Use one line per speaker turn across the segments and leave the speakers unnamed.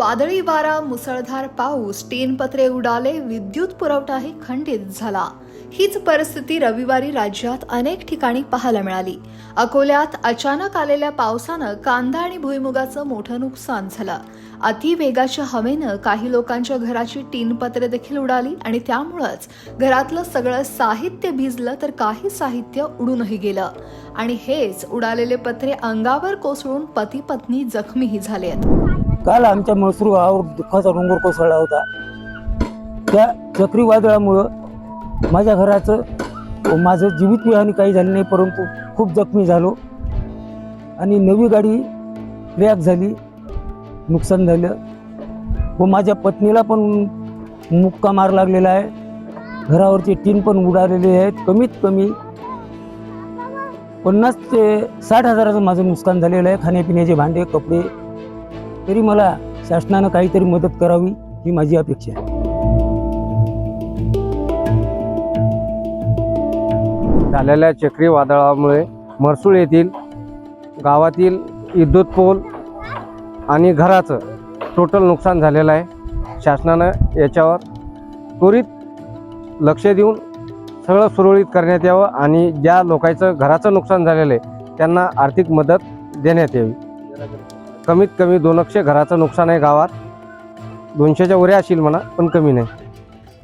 वादळी वारा मुसळधार पाऊस टीन पत्रे उडाले विद्युत पुरवठाही खंडित झाला. हीच परिस्थिती रविवारी राज्यात अनेक ठिकाणी पाहायला मिळाली. अकोल्यात अचानक आलेल्या पावसानं कांदा आणि भुईमुगाचं मोठं नुकसान झालं. अतिवेगाच्या हवेनं काही लोकांच्या घराची टीन पत्रे देखील उडाली आणि त्यामुळंच घरातलं सगळं साहित्य भिजलं तर काही साहित्य उडूनही गेलं. आणि हेच उडालेले पत्रे अंगावर कोसळून पती पत्नी जखमीही झालेत.
काल आमच्या म्हसरू गावावर दुःखाचा डोंगर कोसळला होता. त्या चक्रीवादळामुळं माझ्या घराचं व माझं जीवितविहानी काही झालं नाही परंतु खूप जखमी झालो. आणि नवी गाडी क्रॅक झाली नुकसान झालं. व माझ्या पत्नीला पण मुक्का मार लागलेला आहे. घरावरचे टीन पण उडालेले आहेत कमीत कमी पन्नास ते साठ हजाराचं माझं नुकसान झालेलं आहे. खाण्यापिण्याचे भांडे कपडे तरी मला शासनानं काहीतरी मदत करावी ही माझी अपेक्षा आहे.
झालेल्या चक्रीवादळामुळे मरसूळ येथील गावातील विद्युत पोल आणि घराचं टोटल नुकसान झालेलं आहे. शासनानं याच्यावर त्वरित लक्ष देऊन सगळं सुरळीत करण्यात यावं आणि ज्या लोकांचं घराचं नुकसान झालेलं आहे त्यांना आर्थिक मदत देण्यात यावी. कमीत कमी दोनशे घराचं नुकसान आहे गावात. दोनशेच्या वरे असेल म्हणा पण कमी नाही.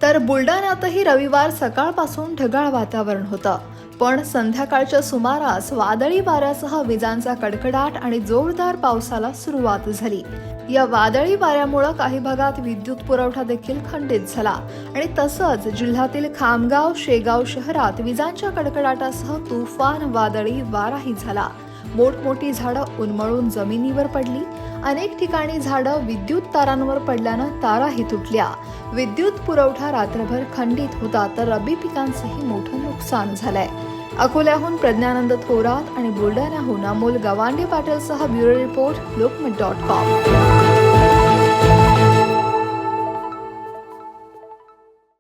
तर बुलढाण्यातही रविवार सकाळपासून ढगाळ वातावरण होतं. पण संध्याकाळच्या सुमारास वादळी वाऱ्यासह विजांचा कडकडाट आणि जोरदार पावसाला सुरुवात झाली. या वादळी वाऱ्यामुळे काही भागात विद्युत पुरवठा देखील खंडित झाला. आणि तसंच जिल्ह्यातील खामगाव शेगाव शहरात विजांच्या कडकडाटासह तुफान वादळी वाराही झाला. मोठमोठी झाडं उन्मळून जमिनीवर पडली. अनेक ठिकाणी झाडं विद्युत तारांवर पडल्यानं ताराही तुटल्या. विद्युत पुरवठा रात्रभर खंडित होता तर रब्बी पिकांचंही मोठं नुकसान झालंय. अकोल्याहून प्रज्ञानंद थोरात आणि बुलढाण्याहून Amol Gawande पाटीलसह bureau report Lokmat dot com.